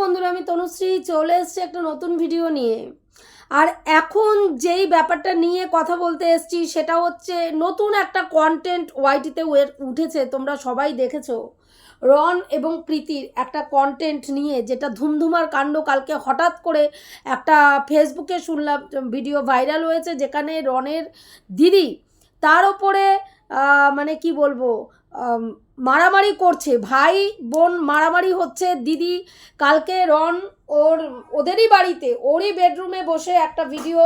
বন্ধুরা, আমি তনুশ্রী চলে এসেছি একটা নতুন ভিডিও নিয়ে। আর এখন যেই ব্যাপারটা নিয়ে কথা বলতে এসেছি, সেটা হচ্ছে নতুন একটা কন্টেন্ট ওয়াইটিতে উঠেছে, তোমরা সবাই দেখেছ। রন এবং প্রীতির একটা কন্টেন্ট নিয়ে, যেটা ধুমধুমার কাণ্ড কালকে হঠাৎ করে একটা ফেসবুকে শুনলাম ভিডিও ভাইরাল হয়েছে, যেখানে রনের দিদি, তার ওপরে মানে কি বলব মারামারি করছে। ভাই বোন মারামারি হচ্ছে, দিদি কালকে রন ওর, ওদেরই বাড়িতে, ওরই বেডরুমে বসে একটা ভিডিও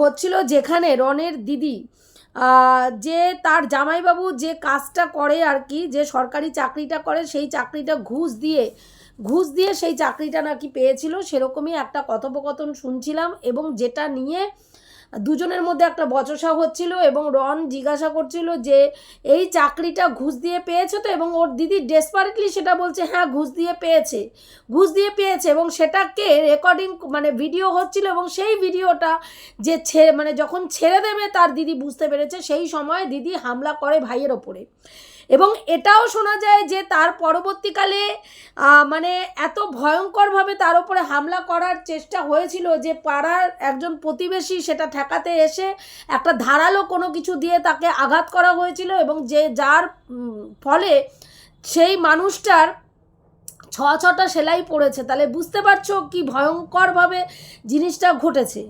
হচ্ছিল যেখানে রনের দিদি যে তার জামাইবাবু যে কাজটা করে আর কি, যে সরকারি চাকরিটা করে সেই চাকরিটা ঘুষ দিয়ে ঘুষ দিয়ে সেই চাকরিটা নাকি পেয়েছিল, সেরকমই একটা কথোপকথন শুনছিলাম এবং যেটা নিয়ে দুজনের মধ্যে একটা বচসা হচ্ছিল এবং রন জিজ্ঞাসা করছিল যে, এই চাকরিটা ঘুষ দিয়ে পেয়েছে তো? এবং ওর দিদি ডেসপারেটলি সেটা বলছে হ্যাঁ ঘুষ দিয়ে পেয়েছে, ঘুষ দিয়ে পেয়েছে। এবং সেটাকে রেকর্ডিং মানে ভিডিও হচ্ছিল এবং সেই ভিডিওটা যে ছেড়ে মানে যখন ছেড়ে দেবে, তার দিদি বুঝতে পেরেছে। সেই সময় দিদি হামলা করে ভাইয়ের ওপরে। এবং এটাও শোনা যায় যে তার পরবর্তীকালে মানে এত ভয়ঙ্করভাবে তার উপরে হামলা করার চেষ্টা হয়েছিল যে পাড়ার একজন প্রতিবেশী সেটা ঠেকাতে এসে একটা ধারালো কোনো কিছু দিয়ে তাকে আঘাত করা হয়েছিল এবং যে যার ফলে সেই মানুষটার ছ ছটা সেলাই পড়েছে। তাহলে বুঝতে পারছ কি ভয়ঙ্করভাবে জিনিসটা ঘটেছে।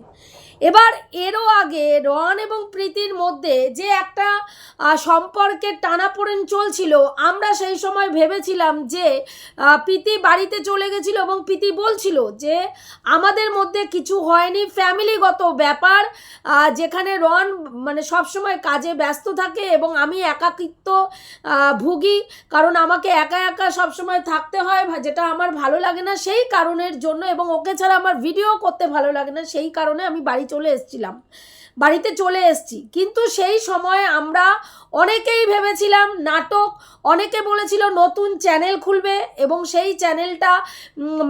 এবার এরও আগে রন এবং প্রীতির মধ্যে যে একটা সম্পর্কের টানাপোড়েন চলছিল, আমরা সেই সময় ভেবেছিলাম যে প্রীতি বাড়িতে চলে গেছিল এবং প্রীতি বলছিল যে, আমাদের মধ্যে কিছু হয়নি ফ্যামিলিগত ব্যাপার যেখানে রন মানে সবসময় কাজে ব্যস্ত থাকে এবং আমি একাকিত্ব ভুগি, কারণ আমাকে একা একা সবসময় থাকতে হয়, যেটা আমার ভালো লাগে না সেই কারণের জন্য এবং ওকে ছাড়া আমার ভিডিও করতে ভালো লাগে না সেই কারণে আমি বাড়ি চলে এসছিলাম। বাড়িতে চলে এসছি। কিন্তু সেই সময় আমরা অনেকেই ভেবেছিলাম নাটক, অনেকে বলেছিল নতুন চ্যানেল খুলবে এবং সেই চ্যানেলটা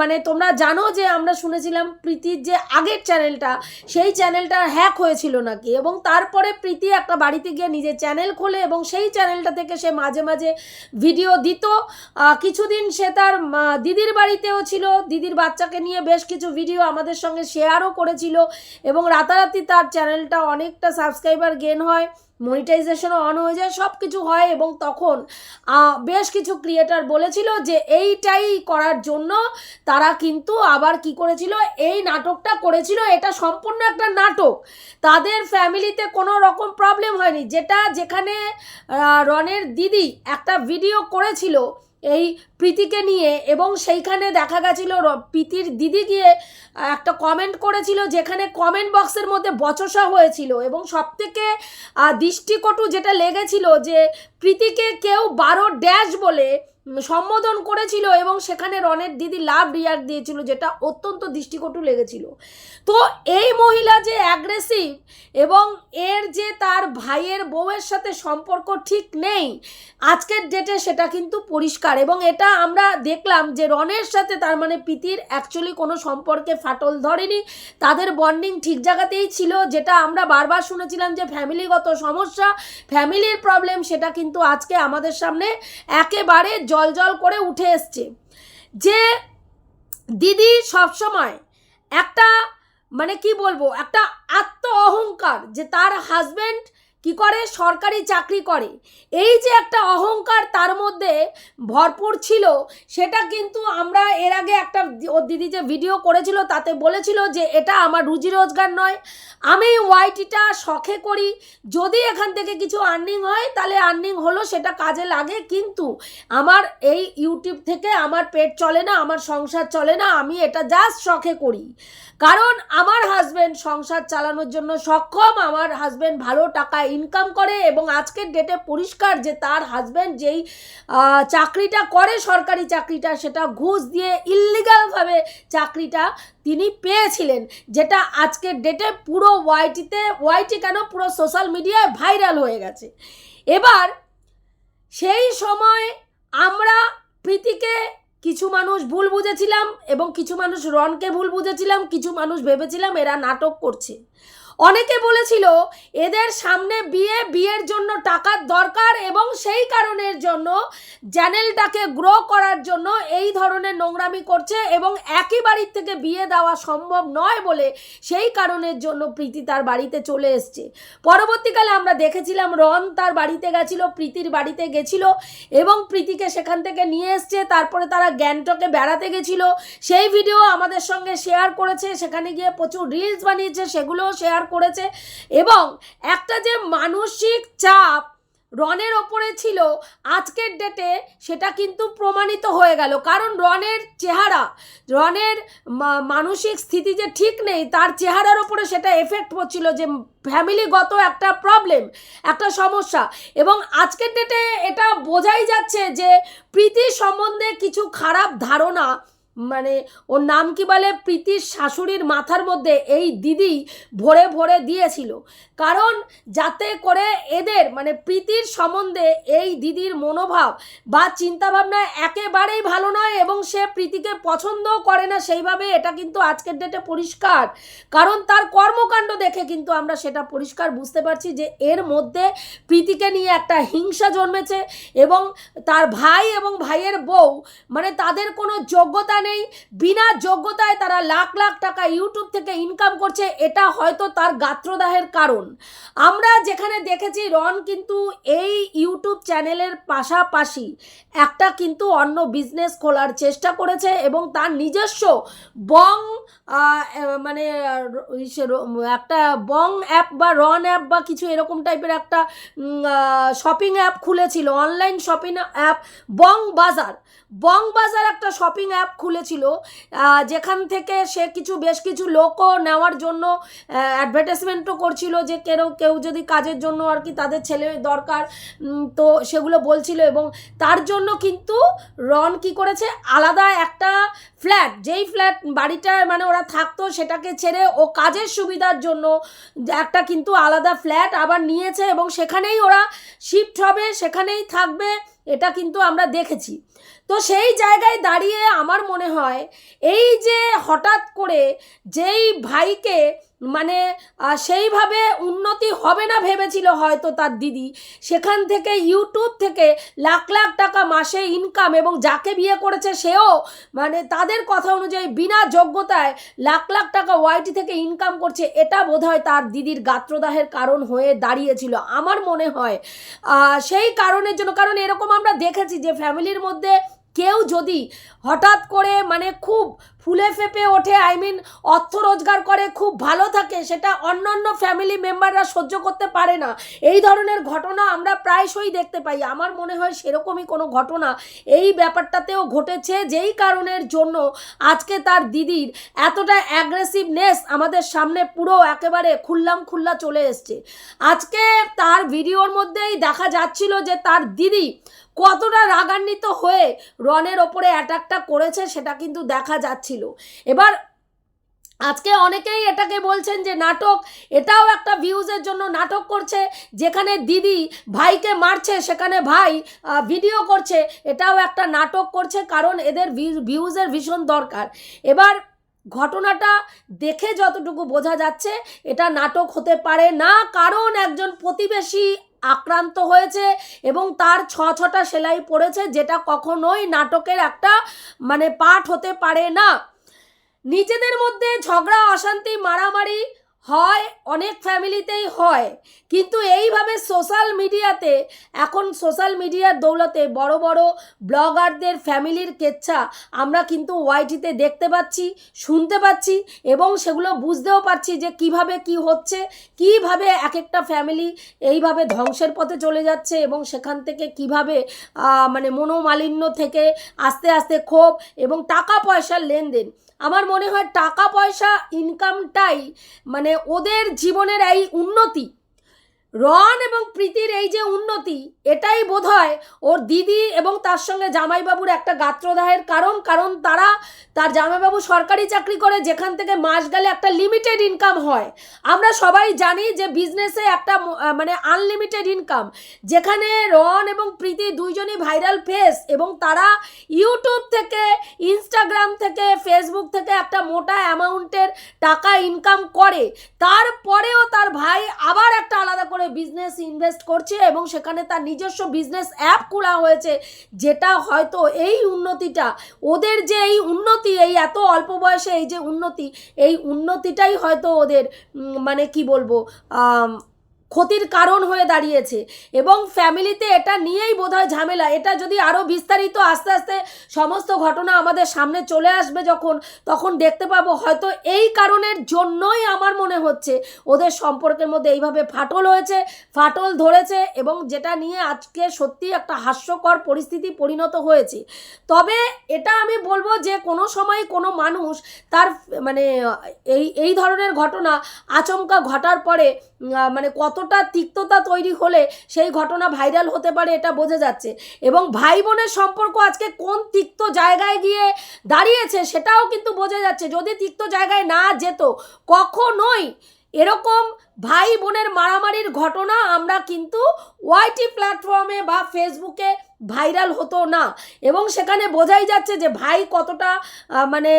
মানে তোমরা জানো যে আমরা শুনেছিলাম প্রীতির যে আগের চ্যানেলটা, সেই চ্যানেলটা হ্যাক হয়েছিল নাকি? এবং তারপরে প্রীতি একটা বাড়িতে গিয়ে নিজের চ্যানেল খোলে এবং সেই চ্যানেলটা থেকে সে মাঝে মাঝে ভিডিও দিত। কিছুদিন সে তার দিদির বাড়িতেও ছিল। দিদির বাচ্চাকে নিয়ে বেশ কিছু ভিডিও আমাদের সঙ্গে শেয়ারও করেছিল এবং রাতারাতি তার চ্যানেলটা অনেকটা সাবস্ক্রাইবার গেন হয়। মনিটাইজেশনও অন হয়ে যায় সব কিছু হয় এবং তখন বেশ কিছু ক্রিয়েটার বলেছিল যে এইটাই করার জন্য তারা কিন্তু আবার কি করেছিল, এই নাটকটা করেছিল, এটা সম্পূর্ণ একটা নাটক। তাদের ফ্যামিলিতে কোনো রকম প্রবলেম হয়নি। যেটা যেখানে রনের দিদি একটা ভিডিও করেছিল এই প্রীতিকে নিয়ে এবং সেইখানে দেখা গেছিল প্রীতির দিদি গিয়ে একটা কমেন্ট করেছিল যেখানে কমেন্ট বক্সের মধ্যে বচসা হয়েছিল এবং সবথেকে দৃষ্টিকটু যেটা লেগেছিল যে প্রীতিকে কেউ বারো ড্যাশ বলে সম্বোধন করেছিল এবং সেখানে রনের দিদি লাভ রিয়াক্ট দিয়েছিল, যেটা অত্যন্ত দৃষ্টিকটু লেগেছিল। তো এই মহিলা যে অ্যাগ্রেসিভ এবং এর যে তার ভাইয়ের বউয়ের সাথে সম্পর্ক ঠিক নেই, আজকের ডেটে সেটা কিন্তু পরিষ্কার এবং এটা আমরা দেখলাম যে রনের সাথে তার মানে প্রীতির অ্যাকচুয়ালি কোনো সম্পর্কে ফাটল ধরেনি, তাদের বন্ডিং ঠিক জায়গাতেই ছিল, যেটা আমরা বারবার শুনেছিলাম যে ফ্যামিলিগত সমস্যা ফ্যামিলির প্রবলেম সেটা কিন্তু আজকে আমাদের সামনে একেবারে জল জল করে উঠে এসছে। যে দিদি সবসময় একটা মানে কি বলব? একটা আত্ম অহংকার যে তার হাজবেন্ড কি করে? সরকারি চাকরি করে। এই যে একটা অহংকার তার মধ্যে ভরপুর ছিল, সেটা কিন্তু আমরা এর আগে একটা ওর দিদি যে ভিডিও করেছিল, তাতে বলেছিল যে এটা আমার রুজি রোজগার নয়। আমি ওয়াইটিটা শখে করি। যদি এখান থেকে কিছু আর্নিং হয়, তাহলে আর্নিং হলো, সেটা কাজে লাগে। কিন্তু আমার এই ইউটিউব থেকে আমার পেট চলে না, আমার সংসার চলে না, আমি এটা জাস্ট শখে করি। কারণ আমার হাজব্যান্ড সংসার চালানোর জন্য সক্ষম, আমার হাজব্যান্ড ভালো টাকা ইনকাম করে এবং আজকের ডেটে পরিষ্কার যে তার হাজব্যান্ড যেই চাকরিটা করে সরকারি চাকরিটা, সেটা ঘুষ দিয়ে ইল্লিগালভাবে চাকরিটা তিনি পেয়েছিলেন, যেটা আজকের ডেটে পুরো ওয়াইটিতে ওয়াইটি কেন পুরো সোশ্যাল মিডিয়ায় ভাইরাল হয়ে গেছে। এবার সেই সময় আমরা প্রীতিকে কিছু মানুষ ভুল বুঝেছিলাম এবং কিছু মানুষ রনকে ভুল বুঝেছিলাম, কিছু মানুষ ভেবেছিলাম এরা নাটক করছে। অনেকে বলেছিল, এদের সামনে বিয়ে, বিয়ের জন্য টাকার দরকার এবং সেই কারণের জন্য চ্যানেলটাকে গ্রো করার জন্য এই ধরনের নোংরামি করছে এবং একই বাড়ির থেকে বিয়ে দেওয়া সম্ভব নয় বলে সেই কারণের জন্য প্রীতি তার বাড়িতে চলে এসছে। পরবর্তীকালে আমরা দেখেছিলাম, রন তার বাড়িতে গেছিল, প্রীতির বাড়িতে গেছিল এবং প্রীতিকে সেখান থেকে নিয়ে এসছে। তারপরে তারা গ্যাংটকে বেড়াতে গেছিল। সেই ভিডিও আমাদের সঙ্গে শেয়ার করেছে। সেখানে গিয়ে প্রচুর রিলস বানিয়েছে। সেগুলোও শেয়ার করেছে এবং একটা যে মানসিক চাপ রনের ওপরে ছিল আজকের ডেটে সেটা কিন্তু প্রমাণিত হয়ে গেল। কারণ রনের চেহারা, রনের মানসিক স্থিতি যে ঠিক নেই, তার চেহারার ওপরে সেটা এফেক্ট পড়ছিল যে ফ্যামিলিগত একটা প্রবলেম একটা সমস্যা। এবং আজকের ডেটে এটা বোঝাই যাচ্ছে যে প্রীতি সম্বন্ধে কিছু খারাপ ধারণা মানে ওর নাম কি বলে? প্রীতির শাশুড়ির মাথার মধ্যে এই দিদি ভরে ভরে দিয়েছিল। কারণ যাতে করে এদের মানে প্রীতির সম্বন্ধে এই দিদির মনোভাব বা চিন্তাভাবনা একেবারেই ভালো নয় এবং সে প্রীতিকে পছন্দও করে না, সেইভাবে এটা কিন্তু আজকের ডেটে পরিষ্কার। কারণ তার কর্মকাণ্ড দেখে কিন্তু আমরা সেটা পরিষ্কার বুঝতে পারছি যে এর মধ্যে প্রীতিকে নিয়ে একটা হিংসা জন্মেছে এবং তার ভাই এবং ভাইয়ের বউ মানে তাদের কোনো যোগ্যতা নেই। বিনা যোগ্যতায় তারা লাখ লাখ টাকা ইউটিউব থেকে ইনকাম করছে, এটা হয়তো তার গাত্রদাহের কারণ। আমরা যেখানে দেখেছি, রন কিন্তু এই ইউটিউব চ্যানেলের পাশাপাশি একটা কিন্তু অন্য বিজনেস খোলার চেষ্টা করেছে এবং তার নিজস্ব বং মানে একটা বং অ্যাপ বা রন অ্যাপ বা কিছু এরকম টাইপের একটা shopping app খুলেছিল online shopping app Bong Bazaar. Bong Bazaar একটা শপিং অ্যাপ খুলেছিল যেখান থেকে সে কিছু, বেশ কিছু লোকও নেওয়ার জন্য অ্যাডভার্টাইজমেন্টও করছিল যে কেউ কেউ যদি কাজের জন্য আর কি তাদের ছেলে দরকার তো সেগুলো বলছিল এবং তার জন্য কিন্তু রন কি করেছে, আলাদা একটা ফ্ল্যাট, যেই ফ্ল্যাট বাড়িটায় মানে ওরা থাকতো সেটাকে ছেড়ে ও কাজের সুবিধার জন্য একটা কিন্তু আলাদা ফ্ল্যাট আবার নিয়েছে এবং সেখানেই ওরা শিফট হবে, সেখানেই থাকবে এটা কিন্তু আমরা দেখেছি। তো সেই জায়গায় দাঁড়িয়ে আমার মনে হয়, এই যে হঠাৎ করে যেই ভাইকে মানে সেইভাবে উন্নতি হবে না ভেবেছিল হয়তো তার দিদি। সেখান থেকে ইউটিউব থেকে লাখ লাখ টাকা মাসে ইনকাম এবং যাকে বিয়ে করেছে সেও মানে তাদের কথা অনুযায়ী বিনা যোগ্যতায় লাখ লাখ টাকা ওয়াইটি থেকে ইনকাম করছে, এটা বোধহয় তার দিদির গাত্রদাহের কারণ হয়ে দাঁড়িয়েছিল আমার মনে হয়। সেই কারণের জন্য, কারণ এরকম আমরা দেখেছি যে ফ্যামিলির মধ্যে কেউ যদি হঠাৎ করে মানে খুব ফুলে ফেপে ওঠে আই মিন অর্থ রোজগার করে, খুব ভালো থাকে, সেটা অন্যান্য ফ্যামিলি মেম্বাররা সহ্য করতে পারে না। এই ধরনের ঘটনা আমরা প্রায়শই দেখতে পাই। আমার মনে হয় সেরকমই কোনো ঘটনা এই ব্যাপারটাতেও ঘটেছে, যেই কারণের জন্য আজকে তার দিদির এতটা অ্যাগ্রেসিভনেস আমাদের সামনে পুরো একেবারে খুল্লাম খুল্লা চলে এসছে। আজকে তার ভিডিওর মধ্যেই দেখা যাচ্ছিল যে তার দিদি কতটা রাগান্বিত হয়ে রনের ওপরে অ্যাটাকটা করেছে, সেটা কিন্তু দেখা যাচ্ছিল। এবার আজকে অনেকেই এটাকে বলছেন যে নাটক, এটাও একটা ভিউজের জন্য নাটক করছে, যেখানে দিদি ভাইকে মারছে, সেখানে ভাই ভিডিও করছে, এটাও একটা নাটক করছে, কারণ এদের ভিউজের ভীষণ দরকার। এবার ঘটনাটা দেখে যতটুকু বোঝা যাচ্ছে, এটা নাটক হতে পারে না, কারণ একজন প্রতিবেশী আক্রান্ত হয়েছে এবং তার ছ ছটা সেলাই পড়েছে, যেটা কখনোই নাটকের একটা মানে পাঠ হতে পারে না। নিজেদের মধ্যে ঝগড়া, অশান্তি, মারামারি হয়, অনেক ফ্যামিলিতেই হয়। কিন্তু এইভাবে সোশ্যাল মিডিয়াতে এখন সোশ্যাল মিডিয়ার দৌলতে বড় বড় ব্লগারদের ফ্যামিলির কেচ্ছা আমরা কিন্তু ওয়াইটিতে দেখতে পাচ্ছি, শুনতে পাচ্ছি এবং সেগুলো বুঝতেও পারছি যে কীভাবে কি হচ্ছে, কীভাবে এক একটা ফ্যামিলি এইভাবে ধ্বংসের পথে চলে যাচ্ছে এবং সেখান থেকে কীভাবে মানে মনোমালিন্য থেকে আস্তে আস্তে ক্ষোভ এবং টাকা পয়সার লেনদেন। আমার মনে হয় টাকা পয়সা ইনকামটাই মানে ওদের জীবনের এই উন্নতি। রন এবং প্রীতির এই যে উন্নতি, এটাই বোধহয় ওর দিদি এবং তার সঙ্গে জামাইবাবুর একটা গাত্রদাহের কারণ কারণ তারা, তার জামাইবাবু সরকারি চাকরি করে, যেখান থেকে মাস গেলে একটা লিমিটেড ইনকাম হয়। আমরা সবাই জানি যে বিজনেসে একটা মানে আনলিমিটেড ইনকাম যেখানে রন এবং প্রীতি দুইজনই ভাইরাল ফেস এবং তারা ইউটিউব থেকে ইনস্টাগ্রাম থেকে ফেসবুক থেকে একটা মোটা অ্যামাউন্টের টাকা ইনকাম করে। তারপরেও তার ভাই আবার একটা আলাদা করে বিজনেস ইনভেস্ট করছে এবং সেখানে তার নিজস্ব বিজনেস অ্যাপ খোলা হয়েছে, যেটা হয়তো এই উন্নতিটা, ওদের যে এই উন্নতি, এই এত অল্প বয়সে এই যে উন্নতি, এই উন্নতিটাই হয়তো ওদের মানে কি বলব ক্ষতির কারণ হয়ে দাঁড়িয়েছে এবং ফ্যামিলিতে এটা নিয়েই বোধহয় ঝামেলা। এটা যদি আরও বিস্তারিত আস্তে আস্তে সমস্ত ঘটনা আমাদের সামনে চলে আসবে যখন, তখন দেখতে পাবো। হয়তো এই কারণের জন্যই আমার মনে হচ্ছে ওদের সম্পর্কের মধ্যে এইভাবে ফাটল হয়েছে, ফাটল ধরেছে এবং যেটা নিয়ে আজকে সত্যি একটা হাস্যকর পরিস্থিতি পরিণত হয়েছে। তবে এটা আমি বলব যে কোনো সময় কোনো মানুষ তার মানে এই এই ধরনের ঘটনা আচমকা ঘটার পরে মানে কতটা তিক্ততা তৈরি হলে সেই ঘটনা ভাইরাল হতে পারে এটা বোঝা যাচ্ছে। এবং ভাই বোনের সম্পর্ক আজকে কোন তিক্ত জায়গায় গিয়ে দাঁড়িয়েছে সেটাও কিন্তু বোঝা যাচ্ছে। যদি তিক্ত জায়গায় না যেত, কখনোই এরকম ভাই বোনের মারামারির ঘটনা আমরা কিন্তু ওয়াইটি প্ল্যাটফর্মে বা ফেসবুকে ভাইরাল হতো না। এবং সেখানে বোঝাই যাচ্ছে যে ভাই কতটা মানে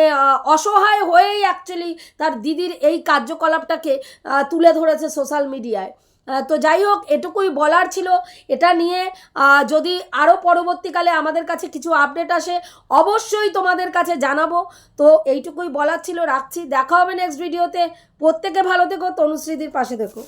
অসহায় হয়েই অ্যাকচুয়ালি তার দিদির এই কার্যকলাপটাকে তুলে ধরেছে সোশ্যাল মিডিয়ায় তো যাই হোক, এটুকুই বলার ছিল। এটা নিয়ে যদি আরও পরবর্তীকালে আমাদের কাছে কিছু আপডেট আসে, অবশ্যই তোমাদের কাছে জানাব। তো এইটুকুই বলার ছিল, রাখছি। দেখা হবে নেক্সট ভিডিওতে প্রত্যেকে ভালো থেকো, তনুশ্রীদির পাশে থেকো।